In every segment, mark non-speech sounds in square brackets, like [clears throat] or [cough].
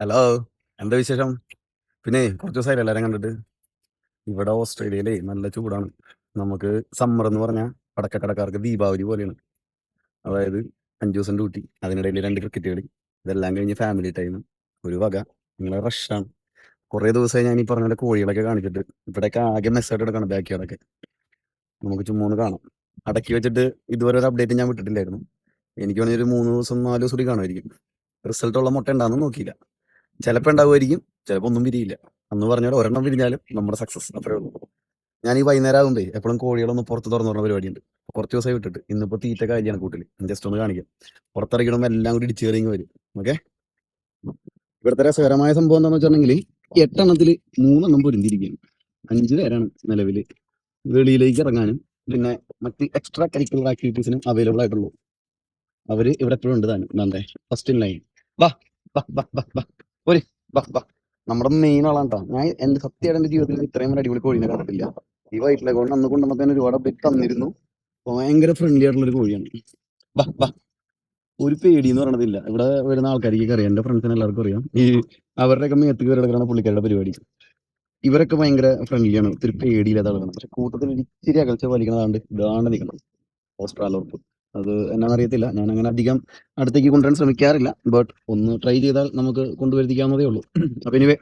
Hello എന്താ വിശേഷം? പിന്നെ കുറച്ച് ദിവസമായില്ല എല്ലാവരും കണ്ടിട്ട്. ഇവിടെ ഓസ്ട്രേലിയയിലെ നല്ല ചൂടാണ്. നമുക്ക് സമ്മർ എന്ന് പറഞ്ഞാൽ പടക്കക്കടക്കാർക്ക് ദീപാവലി പോലെയാണ്. അതായത് അഞ്ചു ദിവസം ഡ്യൂട്ടി അതിനിടയിൽ രണ്ട് ക്രിക്കറ്റ് കളി. ഇതെല്ലാം കഴിഞ്ഞ് ഫാമിലി ടൈം ഒരു വക. നിങ്ങളെ റഷാണ് കുറേ ദിവസമായി ഞാൻ ഈ പറഞ്ഞ കോഴികളൊക്കെ കാണിച്ചിട്ട്. ഇവിടെയൊക്കെ ആകെ മെസ്സേജ് എടുക്കണം ബാക്കി യാർഡൊക്കെ നമുക്ക് ചുമ്മാ കാണാം. അടക്കി വെച്ചിട്ട് ഇതുവരെ ഒരു അപ്ഡേറ്റ് ഞാൻ വിട്ടിട്ടില്ലായിരുന്നു. എനിക്ക് വേണമെങ്കിൽ ഒരു മൂന്ന് ദിവസം നാല് ദിവസം കൂടി കാണുമായിരിക്കും. റിസൾട്ടുള്ള മുട്ട ഉണ്ടാകുന്നു നോക്കിയില്ല. ചിലപ്പോൾ ഉണ്ടാവുമായിരിക്കും ചിലപ്പോൾ ഒന്നും പിരിയില്ല. അന്ന് പറഞ്ഞാൽ ഒരെണ്ണം പിരിഞ്ഞാലും നമ്മുടെ സക്സസ് അത്രേ ഉള്ളൂ. ഞാൻ ഈ വൈകുന്നേരം ആകുമ്പോൾ എപ്പോഴും കോഴികളൊന്ന് പുറത്ത് തുറന്നു പറഞ്ഞ പരിപാടിയുണ്ട്. കുറച്ച് ദിവസമായി വിട്ടിട്ട് ഇന്നിപ്പോൾ തീറ്റ കാര്യമാണ് കൂട്ടിൽ ജസ്റ്റ് ഒന്ന് കാണിക്കാം. പുറത്തിറങ്ങിയിടുമ്പോൾ എല്ലാം കൂടി ഇടിച്ച് കയറിങ്ങ് വരും. ഓക്കെ? ഇവിടുത്തെ രസകരമായ സംഭവം എന്താണെന്ന് വെച്ചിട്ടുണ്ടെങ്കിൽ എട്ടെണ്ണത്തിൽ മൂന്നെണ്ണം പൊരുന്തിരിക്കുകയാണ് അഞ്ച് പേരാണ് നിലവിൽ വെളിയിലേക്ക് ഇറങ്ങാനും പിന്നെ മറ്റ് എക്സ്ട്രാ കരിക്കുലർ ആക്ടിവിറ്റീസിനും അവൈലബിൾ ആയിട്ടുള്ളൂ. അവർ ഇവിടെ എപ്പോഴും ഉണ്ട് താനും. എന്താ? ഫസ്റ്റ് ഇൻ ലൈൻ വാ വാ വാ വാ. ഒരു നമ്മുടെ മെയിൻ ആളാണ് ഞാൻ എന്റെ സത്യമായിട്ട് എന്റെ ജീവിതത്തിൽ ഇത്രയും വരെ അടിപൊളി കോഴിനെ കണ്ടിട്ടില്ല. ഈ വൈറ്റിലെ കോഴി അന്ന് കൊണ്ട് തന്നെ ഒരുപാട് അപ്ഡേറ്റ് തന്നിരുന്നു. ഭയങ്കര ഫ്രണ്ട്ലി ആയിട്ടുള്ള ഒരു കോഴിയാണ്. ബാ ബാ. ഒരു പേടി എന്ന് പറയണതില്ല. ഇവിടെ വരുന്ന ആൾക്കാർക്ക് അറിയാം. എന്റെ ഫ്രണ്ട്സിന് എല്ലാവർക്കും അറിയാം. ഈ അവരുടെയൊക്കെ മേത്ത് കയറി കിടക്കുന്ന പുള്ളിക്കാരുടെ പരിപാടി. ഇവരൊക്കെ ഭയങ്കര ഫ്രണ്ട്ലിയാണ് ഒത്തിരി പേടിയില്ലാത്ത ആളുകളാണ്. പക്ഷെ കൂട്ടത്തിൽ ഇച്ചിരി അകൽച്ച പാലിക്കണതാണ്ട് ഇതാണ്ട് നിൽക്കണം ഓസ്ട്രാലോർപ്പ്. അത് എന്നാന്ന് അറിയത്തില്ല. ഞാൻ അങ്ങനെ അധികം അടുത്തേക്ക് കൊണ്ടുവരാൻ ശ്രമിക്കാറില്ല. ബട്ട് ഒന്ന് ട്രൈ ചെയ്താൽ നമുക്ക് കൊണ്ടുവരുത്തിക്കാവുന്നതേ ഉള്ളൂ. [clears throat] അപ്പൊ ഇനിവേ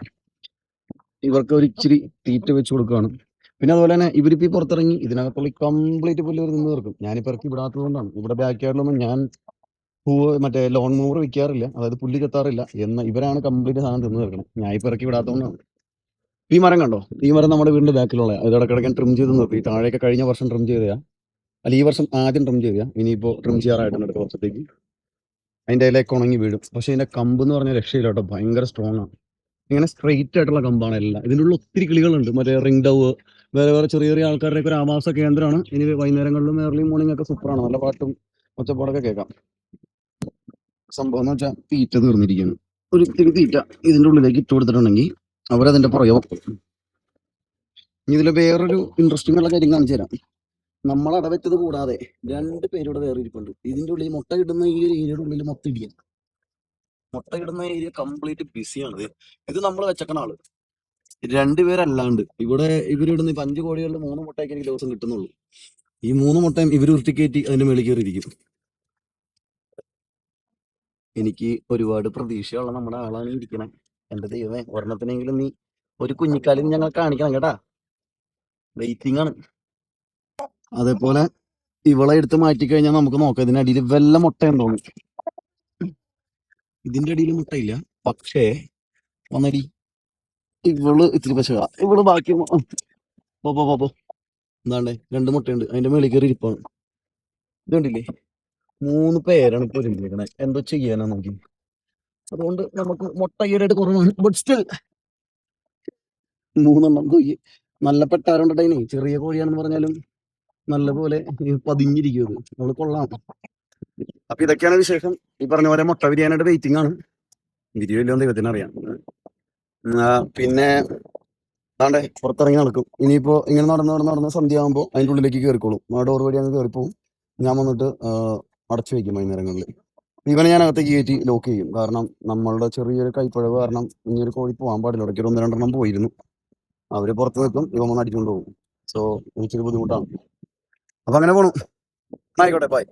ഇവർക്ക് ഒരു ഇച്ചിരി തീറ്റ വെച്ച് കൊടുക്കുകയാണ്. പിന്നെ അതുപോലെ തന്നെ ഇവരിപ്പോ പുറത്തിറങ്ങി ഇതിനകത്തുള്ള കംപ്ലീറ്റ് പുല്ല് നിന്ന് തീർക്കും ഞാനിപ്പോ ഇറക്കി വിടാത്തതുകൊണ്ടാണ് ഇവിടെ ബാക്ക് യാർഡിലൊന്നും ഞാൻ പൂവ് മറ്റേ ലോൺ മൂവർ വിൽക്കാറില്ല അതായത് പുല്ല് കെത്താറില്ല. എന്ന ഇവരാണ് കംപ്ലീറ്റ് സാധനം തിന്നു തീർക്കണം. ഇപ്പൊ ഇറക്കി വിടാത്തതുകൊണ്ടാണ് ഈ മരം കണ്ടോ? ഈ മരം നമ്മുടെ വീടിന്റെ ബാക്കിലുള്ള ഇത് ഇടക്കിടക്കാൻ ട്രിം ചെയ്ത് നിർത്തി. താഴെയൊക്കെ കഴിഞ്ഞ വർഷം ട്രിം ചെയ്തതാ. അല്ല ഈ വർഷം ആദ്യം ട്രിം ചെയ്യുക ഇനിയിപ്പോ ട്രിം ചെയ്യാറായിട്ടുണ്ട് അടുത്ത വർഷത്തേക്ക്. അതിന്റെ ഇലയൊക്കെ ഉണങ്ങി വീഴും. പക്ഷെ ഇതിന്റെ കമ്പ് എന്ന് പറഞ്ഞ രക്ഷയില്ല കേട്ടോ. ഭയങ്കര സ്ട്രോങ് ആണ്. ഇങ്ങനെ സ്ട്രെയിറ്റ് ആയിട്ടുള്ള കമ്പാണ് എല്ലാം. ഇതിന്റെ ഉള്ളിൽ ഒത്തിരി കിളികളുണ്ട്. മറ്റേ റിംഗ് ഡവ് വേറെ വേറെ ചെറിയ ചെറിയ ആൾക്കാരുടെയൊക്കെ ഒരു ആവാസ കേന്ദ്രമാണ്. ഇനി വൈകുന്നേരങ്ങളിലും ഏർലി മോർണിംഗ് ഒക്കെ സൂപ്പറാണ് നല്ല പാട്ടും ഒച്ചപ്പാടൊക്കെ കേൾക്കാം. സംഭവം എന്ന് വെച്ചാൽ തീറ്റ തീർന്നിരിക്കുകയാണ്. ഒരു ഇത്തിരി തീറ്റ ഇതിന്റെ ഉള്ളിലേക്ക് ഇട്ട് കൊടുത്തിട്ടുണ്ടെങ്കിൽ അവരതിന്റെ പുറകെ വെക്കും ഇനി ഇതിൽ വേറൊരു ഇൻട്രസ്റ്റിംഗ് ഉള്ള കാര്യം കാണിച്ചു തരാം. നമ്മൾ അടവെച്ചത് കൂടാതെ രണ്ട് പേരുടെ വേറെ ഇരിപ്പുണ്ട്. ഇതിന്റെ ഉള്ളിൽ മുട്ട കിട്ടുന്ന ഈ ഒരു ഏരിയയുടെ ഉള്ളിൽ മൊത്തം ഇടിയാണ്. മുട്ട ഇടുന്ന ഏരിയ കംപ്ലീറ്റ് ബിസിയാണ്. ഇത് നമ്മൾ വെച്ചക്കണ ആൾ. രണ്ടുപേരല്ലാണ്ട് ഇവിടെ ഇവരിടുന്ന ഇപ്പൊ അഞ്ച് കോടികളിൽ മൂന്ന് മുട്ടയൊക്കെ എനിക്ക് ദിവസം കിട്ടുന്നുള്ളൂ. ഈ മൂന്ന് മുട്ടയും ഇവർ ഉരുട്ടിക്കയറ്റി അതിന്റെ മേളിൽ കയറിയിരിക്കും. എനിക്ക് ഒരുപാട് പ്രതീക്ഷയുള്ള നമ്മുടെ ആളാണ് ഇരിക്കണേ. എന്റെ ദൈവമേ ഒരെണ്ണത്തിനെങ്കിലും നീ ഒരു കുഞ്ഞിക്കാലിൽ ഞങ്ങൾ കാണിക്കണം കേട്ടാ. വെയിറ്റിംഗ് ആണ്. അതേപോലെ ഇവളെ എടുത്ത് മാറ്റി കഴിഞ്ഞാൽ നമുക്ക് നോക്കാം. ഇതിന്റെ അടിയിൽ വല്ല മുട്ടയുണ്ടോ ഇതിന്റെ അടിയിൽ മുട്ടയില്ല. പക്ഷേ വന്നടി. ഇവൾ ഇത്തിരി പശ ഇവൾ ബാക്കി പോപ്പോ പോപ്പോ എന്താണ്ടേ രണ്ട് മുട്ടയുണ്ട്. അതിന്റെ മേളിൽ കയറി ഇരിപ്പാണ്. ഇതുണ്ടില്ലേ മൂന്ന് പേരാണ് ഇപ്പൊ ഒരുങ്ങിയിരിക്കണേ. എന്തോ ചെയ്യാനാ നോക്കി. അതുകൊണ്ട് നമുക്ക് മുട്ട ഈടായിട്ട് കുറവാണ്. ബട്ട് സ്റ്റിൽ മൂന്നെണ്ണം കൊയ്യ്. നല്ല പെട്ടാരുണ്ടേ ചെറിയ കോഴിയാണെന്ന് പറഞ്ഞാലും നല്ല പോലെ പതിഞ്ഞിരിക്കും അത് നമ്മൾ കൊള്ളാം. അപ്പൊ ഇതൊക്കെയാണ് വിശേഷം. ഈ പറഞ്ഞ പോലെ മുട്ട ബിരിയാണിയുടെ വെയിറ്റിംഗ് ആണ്. ബിരിയോ ദൈവത്തിന് അറിയാം. പിന്നെ അതാണ്ടേ പുറത്തിറങ്ങി നടക്കും. ഇനിയിപ്പോ ഇങ്ങനെ നടന്ന് നടന്ന് നടന്ന് സന്ധ്യ ആകുമ്പോൾ അതിന്റെ ഉള്ളിലേക്ക് കയറിക്കോളും ആ ഡോർ വഴി അങ്ങ് കയറിപ്പോവും ഞാൻ വന്നിട്ട് അടച്ചു വെക്കും വൈകുന്നേരങ്ങളിൽ. ഇവനെ ഞാൻ അകത്തേക്ക് കയറ്റി ലോക്ക് ചെയ്യും. കാരണം നമ്മളുടെ ചെറിയൊരു കൈപ്പഴവ് കാരണം ഇനി ഒരു കോഴി പോകാൻ പാടില്ല. ഇടയ്ക്ക് ഒരു ഒന്ന് രണ്ടെണ്ണം പോയിരുന്നു. അവർ പുറത്ത് നിൽക്കും. ഇവ വന്ന് അടിച്ചുകൊണ്ട് പോകും. സോ എനിക്കൊരു ബുദ്ധിമുട്ടാണ്. അപ്പൊ അങ്ങനെ പോണു. ആയിക്കോട്ടെ ബൈ.